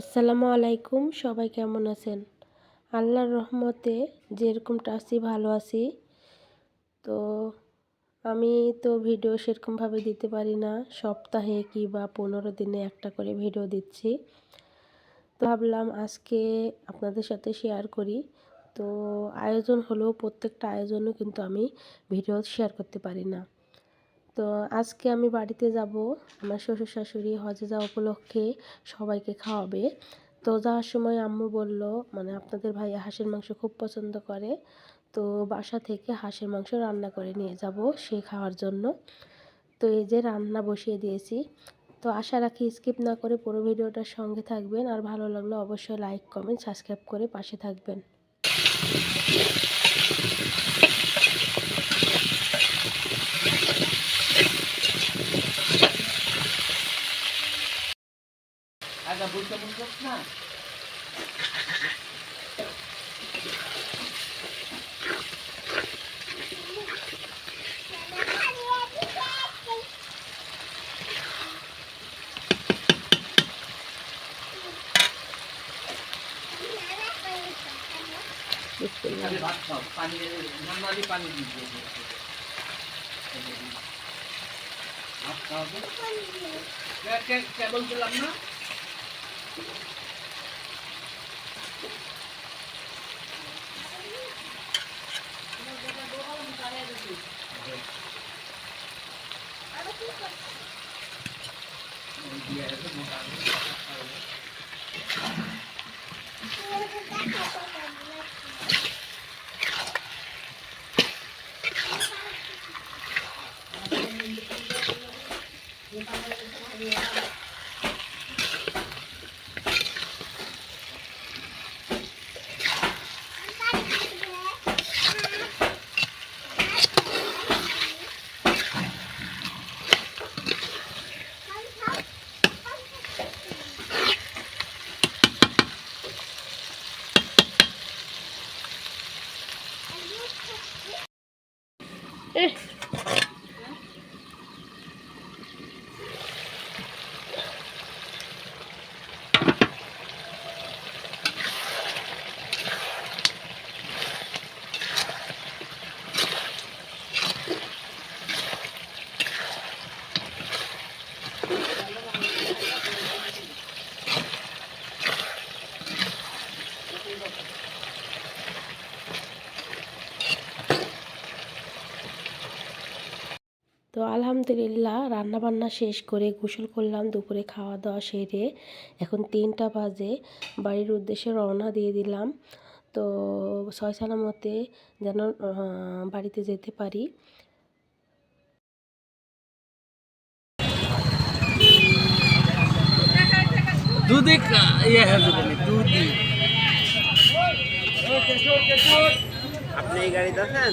আসসালামু আলাইকুম, সবাই কেমন আছেন? আল্লাহর রহমতে যেরকমটা আছি, ভালো আছি। তো আমি তো ভিডিও সেরকমভাবে দিতে পারি না। সপ্তাহে কি বা পনেরো দিনে একটা করে ভিডিও দিচ্ছি। তো ভাবলাম আজকে আপনাদের সাথে শেয়ার করি। তো আয়োজন হলেও প্রত্যেকটা আয়োজনও কিন্তু আমি ভিডিও শেয়ার করতে পারি না। তো আজকে আমি বাড়িতে যাব। আমার শ্বশুর শাশুড়ি হজে যাওয়া উপলক্ষে সবাইকে খাওয়াবে। তো যাওয়ার সময় আম্মু বলল মানে আপনাদের ভাইয়া হাঁসের মাংস খুব পছন্দ করে, তো বাসা থেকে হাঁসের মাংস রান্না করে নিয়ে যাব সে খাওয়ার জন্য। তো এই যে রান্না বসিয়ে দিয়েছি। তো আশা রাখি স্কিপ না করে পুরো ভিডিওটার সঙ্গে থাকবেন। আর ভালো লাগলে অবশ্যই লাইক, কমেন্ট, সাবস্ক্রাইব করে পাশে থাকবেন। আগা বুঝতে বুঝছ না আরে ভাত খাও পানি নর্মালি পানি দিতে ভাত খাও কে কে কেবল দিলাম না Yeah. তো আলহামদুলিল্লাহ রান্না বান্না শেষ করে গোসল করলাম দুপুরে খাওয়া দাওয়া সেরে এখন তিনটা বাজে। বাড়ির উদ্দেশ্যে রওনা দিয়ে দিলাম। তো ছয় সালামতে যেন বাড়িতে যেতে পারি। দুধ ইয়ে হয়ে আপনি এই গাড়িতে আছেন?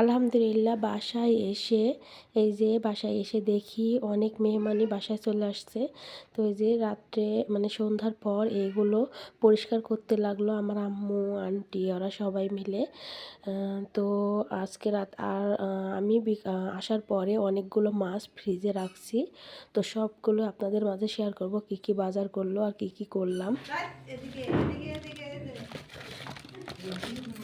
আলহামদুলিল্লাহ, বাসায় এসে, এই যে বাসায় এসে দেখি অনেক মেহমানই বাসায় চলে আসছে। তো এই যে রাত্রে মানে সন্ধ্যার পর এগুলো পরিষ্কার করতে লাগল আমার আম্মু, আন্টি, ওরা সবাই মিলে। তো আজকে রাত, আর আমি আসার পরে অনেকগুলো মাছ ফ্রিজে রাখছি। তো সবগুলো আপনাদের মাঝে শেয়ার করব, কি কি বাজার করল আর কি কি করলাম। এই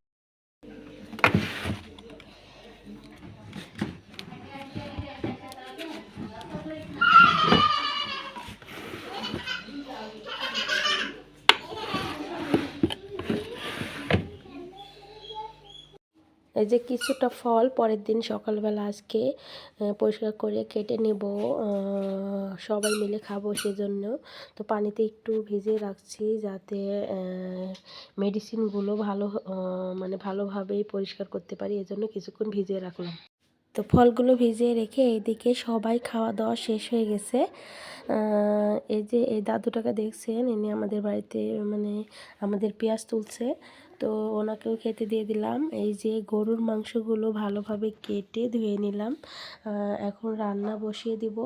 যে কিছুটা ফল পরের দিন সকালবেলা আজকে পরিষ্কার করে কেটে নেব সবাই মিলে খাব সেজন্য। তো পানিতে একটু ভিজিয়ে রাখছি যাতে মেডিসিনগুলো ভালো মানে ভালোভাবেই পরিষ্কার করতে পারি, এজন্য কিছুক্ষণ ভিজিয়ে রাখলাম। তো ফলগুলো ভিজিয়ে রেখে এইদিকে সবাই খাওয়া দাওয়া শেষ হয়ে গেছে। এই যে এই দাদুটাকে দেখছেন, ইনি আমাদের বাড়িতে মানে আমাদের পেঁয়াজ তুলছে। তো ওনাকেও খেতে দিয়ে দিলাম। এই যে গরুর মাংসগুলো ভালোভাবে কেটে ধুয়ে নিলাম। এখন রান্না বসিয়ে দিব।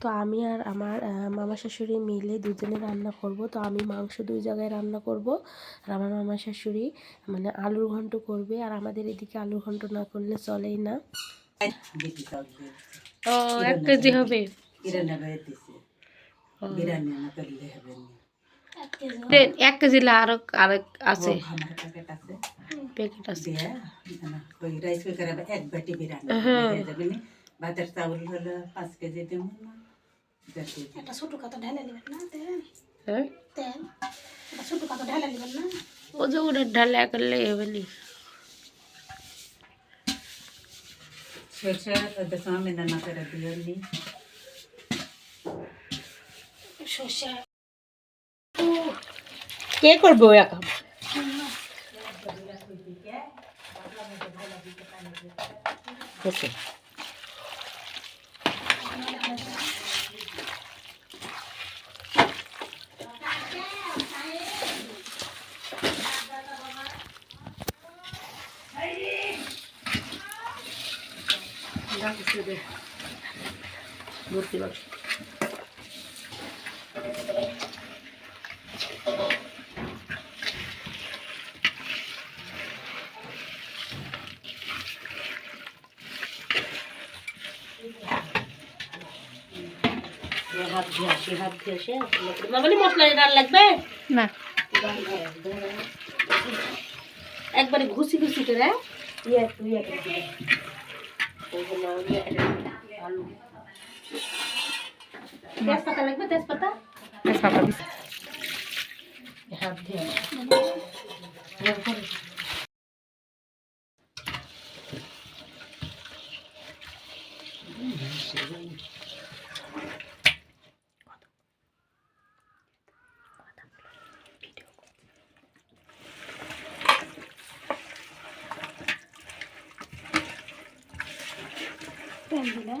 তো আমি আর আমার মামা শাশুড়ি মিলে দুজনে রান্না করব। তো আমি মাংস দুই জায়গায় রান্না করব আর আমার মামা শাশুড়ি মানে আলুর ঘন্ট করবে। আর আমাদের এদিকে আলুর ঘন্ট না করলে চলেই না। ও এক কেজি হবে। বিরিয়ানি না করলে হবে না। এক কেজি আরও আরেক আছে। ও, আমার প্যাকেট আছে। প্যাকেট আছে। দিয়া না, ওই রাইস কুকারে এক বাটি বিরিয়ানি হ্যাঁ। হয়ে যাবে না। ভাতের চাউল হলো পাঁচ কেজি দেব না দেড় কেজি। একটা ছোটো কত ঢেলে নেবেন না? তেল হ্যাঁ? তেল একটা ছোটো কত ঢেলে নেবেন না? ও যে ওটা ঢালা করলে হবে নি। সরষে ওদের সঙ্গে রান্না করে দিও নি। সর্ষে কে করবে ওই একা? আচ্ছা মূর্তি বাক্স হাত দিয়ে আসি হাত দিয়ে আসি মামালি মশলা ডাল লাগবে না। একবারে ঘুষি ঘুষি করে ইয়ে একটু ইয়ে করে দিবে। ওই জন্য ইয়ে করে। আলু তেজপাতা লাগবে তেজপাতা? হাত দিয়ে। দিলাম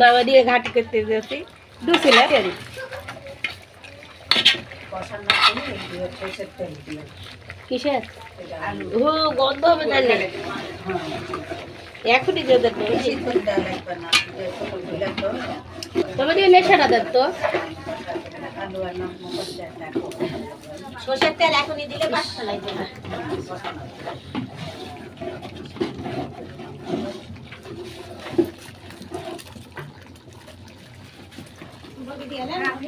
মামা দিয়ে ঘাটি করতে যাচ্ছি তেল দিয়ে কিসের? ও, গন্ধ হবে তাহলে। এখনই তবে দিয়ে লেসাটা দেন তো। সর্ষের তেল এখনই দিলে লাগবে না।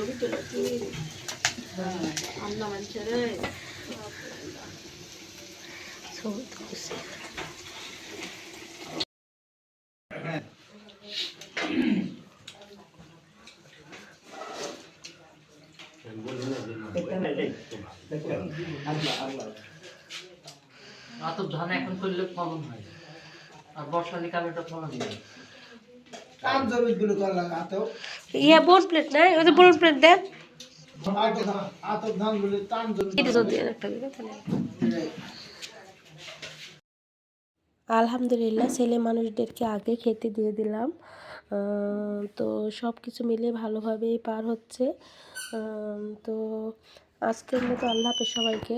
এলেন আমি দিয়ে আলতে পারি ভিডিও করছি আতপ ধান এখন করলে ফলন হয় আর বর্ষালি কালে তো ফলন নেই। কাম জমি গুলো করা আতো ইয়া বোন প্লেট ওই যে বোন প্লেট দেন আলহামদুলিল্লাহ, ছেলে মানুষদেরকে আগে খেতে দিয়ে দিলাম। তো সব কিছু মিলে ভালোভাবেই পার হচ্ছে। তো আজকের মতো আল্লাহ হাফেজ সবাইকে।